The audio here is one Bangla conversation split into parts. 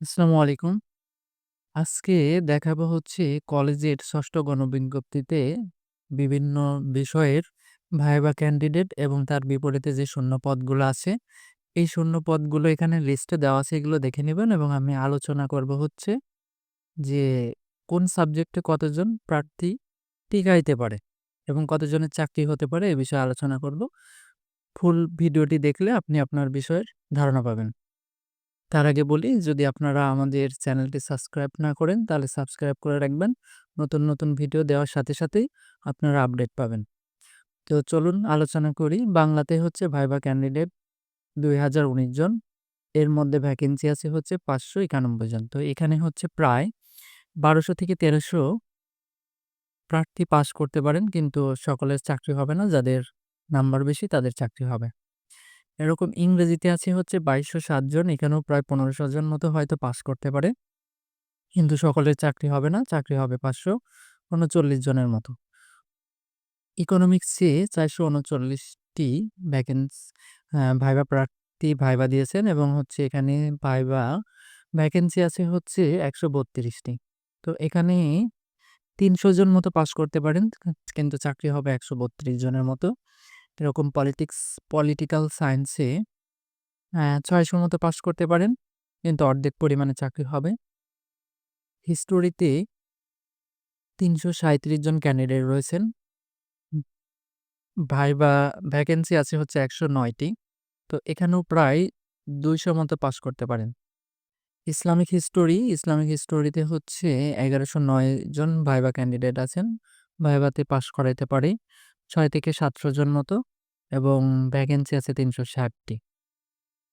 আসসালামু আলাইকুম। আজকে দেখাবো হচ্ছে কলেজের ৬ষ্ঠ গণবিজ্ঞপ্তিতে বিভিন্ন বিষয়ের ভাইবা ক্যান্ডিডেট এবং তার বিপরীতে যে শূন্য পদগুলো আছে, এই শূন্য পদগুলো এখানে লিস্টে দেওয়া আছে এগুলো দেখে নেবেন এবং আমি আলোচনা করব হচ্ছে যে কোন সাবজেক্টে কতজন প্রার্থী টিকাইতে পারে এবং কতজনের চাকরি হতে পারে এ বিষয়ে আলোচনা করব। ফুল ভিডিওটি দেখলে আপনি আপনার বিষয়ের ধারণা পাবেন। তার আগে বলি যদি আপনারা আমাদের চ্যানেলটি সাবস্ক্রাইব না করেন তাহলে সাবস্ক্রাইব করে রাখবেন। নতুন, নতুন ভিডিও দেওয়ার সাথে সাথেই আপনারা আপডেট পাবেন। তো চলুন আলোচনা করি। বাংলাতে হচ্ছে ভাইবা ক্যান্ডিডেট ২০১৯ জন। এর মধ্যে ভ্যাকেন্সি আছে হচ্ছে ৫৯১ জন। তো এখানে হচ্ছে প্রায় বারোশো থেকে তেরোশো প্রার্থী পাস করতে পারেন কিন্তু সকলের চাকরি হবে না। যাদের নাম্বার বেশি তাদের চাকরি হবে। এরকম ইংরেজিতে আছে হচ্ছে বাইশশো জন। এখানেও প্রায় পনেরোশো জন মতো হয়তো পাস করতে পারে। কিন্তু সকলের চাকরি হবে না। চাকরি হবে ৫৩৯ জনের মতো। ইকোনমিক্সে চারশো উনচল্লিশটি ভ্যাকেন্স ভাইবা প্রার্থী ভাইবা দিয়েছেন এবং হচ্ছে এখানে ভাইবা ভ্যাকেন্সি আছে হচ্ছে একশো বত্রিশটি তো এখানে ৩০০ জন মতো পাস করতে পারেন। কিন্তু চাকরি হবে ১৩২ জনের মতো। এরকম পলিটিক্স পলিটিক্যাল সায়েন্সে ৬০০ মতো পাস করতে পারেন। কিন্তু অর্ধেক পরিমাণে চাকরি হবে। হিস্টোরিতে ৩৩৭ জন ক্যান্ডিডেট রয়েছেন। ভাইবা ভ্যাকেন্সি আছে হচ্ছে একশো নয়টি তো এখানেও প্রায় ২০০ মতো পাস করতে পারেন। ইসলামিক হিস্টোরি, ইসলামিক হিস্টোরিতে হচ্ছে ১১০৯ জন ভাইবা ক্যান্ডিডেট আছেন। ভাইভাতে পাস করাইতে পারে ৬ থেকে ৭০০ জন মতো এবং ভ্যাকেন্সি আছে তিনশো ষাটটি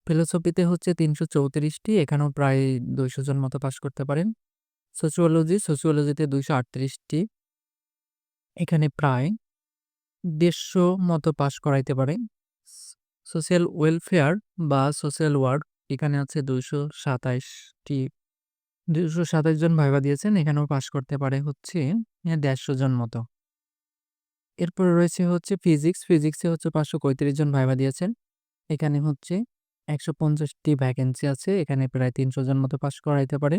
ফিলোসফিতে হচ্ছে তিনশো চৌত্রিশটি এখানেও প্রায় ২০০ জন মতো পাশ করতে পারেন। সোশিওলজি, সোশিওলজিতে ২৩৮ আটত্রিশটি এখানে প্রায় ১৫০ মতো পাশ করাইতে পারে। সোশ্যাল ওয়েলফেয়ার বা সোশ্যাল ওয়ার্ক এখানে আছে ২২৭ টি ২২৭ জন ভাইবা দিয়েছেন। এখানেও পাশ করতে পারে হচ্ছে ১৫০ জন মতো। এরপরে রয়েছে হচ্ছে ফিজিক্স, ফিজিক্সে হচ্ছে ৫৩৫ জন ভাইবা দিয়েছেন। এখানে হচ্ছে একশো পঞ্চাশটি ভ্যাকেন্সি আছে। এখানে প্রায় ৩০০ জন মতো পাস করাইতে পারে।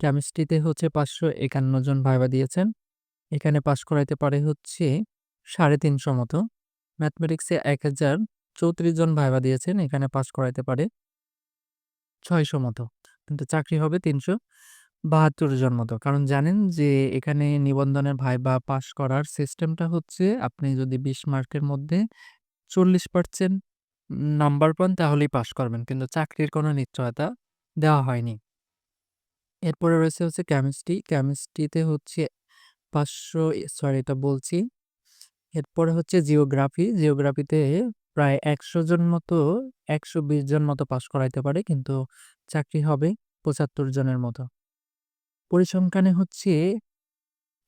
কেমিস্ট্রিতে হচ্ছে ৫৫১ জন ভাইবা দিয়েছেন। এখানে পাস করাইতে পারে হচ্ছে ৩৫০ মতো। ম্যাথমেটিক্সে ১০৩৪ জন ভাইবা দিয়েছেন। এখানে পাস করাইতে পারে ৬০০ মতো। কিন্তু চাকরি হবে ৩৭২ জন মতো। কারণ জানেন যে এখানে নিবন্ধনের ভাইবা পাস করার সিস্টেমটা হচ্ছে আপনি যদি ২০ মার্কের মধ্যে ৪০% নাম্বার পান তাহলেই পাস করবেন। কিন্তু চাকরির কোনো নিশ্চয়তা দেওয়া হয়নি। এরপরে রয়েছে হচ্ছে কেমিস্ট্রি, কেমিস্ট্রিতে হচ্ছে ৫০০ সরি এটা বলছি। এরপরে হচ্ছে জিওগ্রাফি, জিওগ্রাফিতে প্রায় ১০০ জন মতো ১২০ জন মতো পাস করাইতে পারে কিন্তু চাকরি হবে ৭৫ জনের মতো। পরিসংখ্যানে হচ্ছে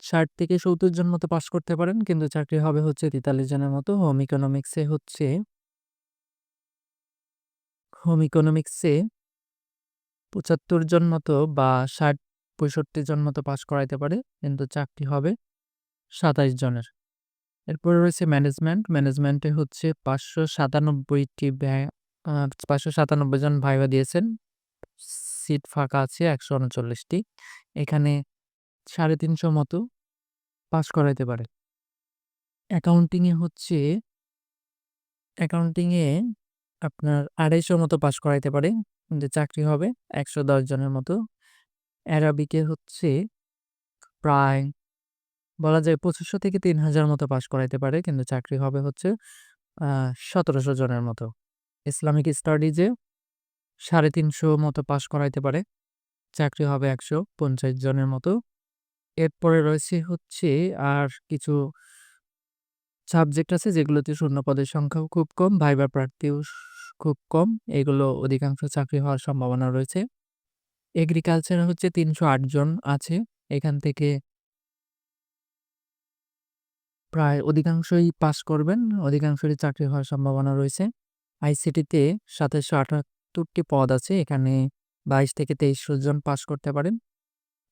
৬০ থেকে ৭০ জন মতো পাশ করতে পারেন কিন্তু চাকরি হবে হচ্ছে ৪৩ জনের মতো। হোম ইকোনমিক্সে হচ্ছে হোম ইকোনমিক্সে ৭৫ জন মতো বা ৬০-৬৫ জন মতো পাশ করাইতে পারে কিন্তু চাকরি হবে ২৭ জনের। এরপরে রয়েছে ম্যানেজমেন্ট, ম্যানেজমেন্টে হচ্ছে পাঁচশো সাতানব্বইটি আ ৫৯৭ জন ভাইবা দিয়েছেন। সিট ফাঁকা আছে একশো উনচল্লিশটি এখানে ৩৫০ মতো পাস করাইতে পারে। অ্যাকাউন্টিংয়ে হচ্ছে অ্যাকাউন্টিংয়ে আপনার ২৫০ মতো পাস করাইতে পারে। যে চাকরি হবে ১১০ জনের মতো। অ্যারাবিকে হচ্ছে প্রায়, বলা যায় পঁচিশশো থেকে ৩০০০ মতো পাস করাইতে পারে, কিন্তু চাকরি হবে হচ্ছে সতেরোশো জনের মতো। ইসলামিক স্টাডিজে ৩৫০ মতো পাস করাইতে পারে। চাকরি হবে ১৫০ জনের মতো। এরপরে রয়েছে হচ্ছে আর কিছু সাবজেক্ট আছে যেগুলোতে শূন্য পদের সংখ্যাও খুব কম, ভাইবা প্রার্থীও খুব কম। এগুলো অধিকাংশ চাকরি হওয়ার সম্ভাবনা রয়েছে। এগ্রিকালচারে হচ্ছে ৩০৮ জন আছে। এখান থেকে প্রায় অধিকাংশই পাস করবেন। অধিকাংশই চাকরি হওয়ার সম্ভাবনা রয়েছে। আইসিটিতে ২৭৭৮ টি পদ আছে। এখানে ২২ থেকে তেইশশো জন পাশ করতে পারেন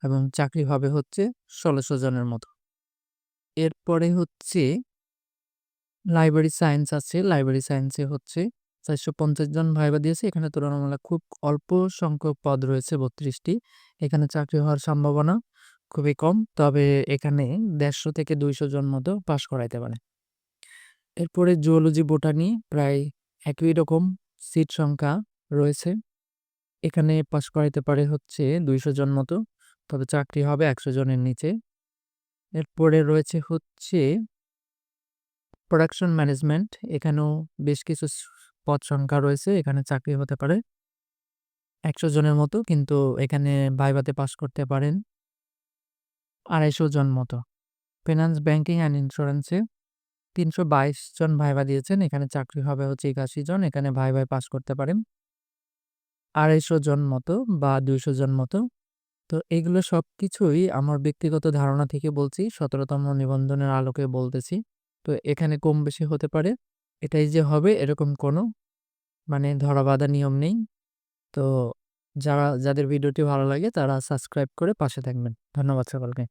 এবং চাকরি হবে হচ্ছে ষোলোশো জনের মতো। এরপরে হচ্ছে লাইব্রেরি সায়েন্স আছে। লাইব্রেরি সায়েন্সে হচ্ছে 450 জন ভাইবা দিয়েছে। এখানে তুলনামূলক খুব অল্প সংখ্যক পদ রয়েছে বত্রিশটি এখানে চাকরি হওয়ার সম্ভাবনা খুবই কম। তবে এখানে 150 থেকে 200 জন মতো পাস করাইতে পারে। এরপরে জুওলজি, বোটানি প্রায় একই রকম সিট সংখ্যা রয়েছে। এখানে পাস করাইতে পারে হচ্ছে 200 জন মতো। তবে চাকরি হবে 100 জনের নিচে। এরপরে রয়েছে হচ্ছে প্রোডাকশন ম্যানেজমেন্ট। এখানেও বেশ কিছু পদ সংখ্যা রয়েছে। এখানে চাকরি হতে পারে 100 জনের মতো। কিন্তু এখানে ভাইভাতে পাস করতে পারেন 250 জন মতো। ফিনান্স ব্যাংকিং অ্যান্ড ইন্স্যুরেন্সে 322 জন ভাইভা দিয়েছেন। এখানে চাকরি হবে হচ্ছে 81 জন। এখানে ভাইভায় পাস করতে পারেন 250 জন মতো বা 200 জন মতো। তো এগুলো সব কিছুই আমার ব্যক্তিগত ধারণা থেকে বলছি। সতেরোতম নিবন্ধনের আলোকে বলতেছি। তো এখানে কম বেশি হতে পারে। এটাই যে হবে এরকম কোনো মানে ধরাবাঁধা নিয়ম নেই। তো যারা, যাদের ভিডিওটি ভালো লাগে তারা সাবস্ক্রাইব করে পাশে থাকবেন। ধন্যবাদ সকলকে।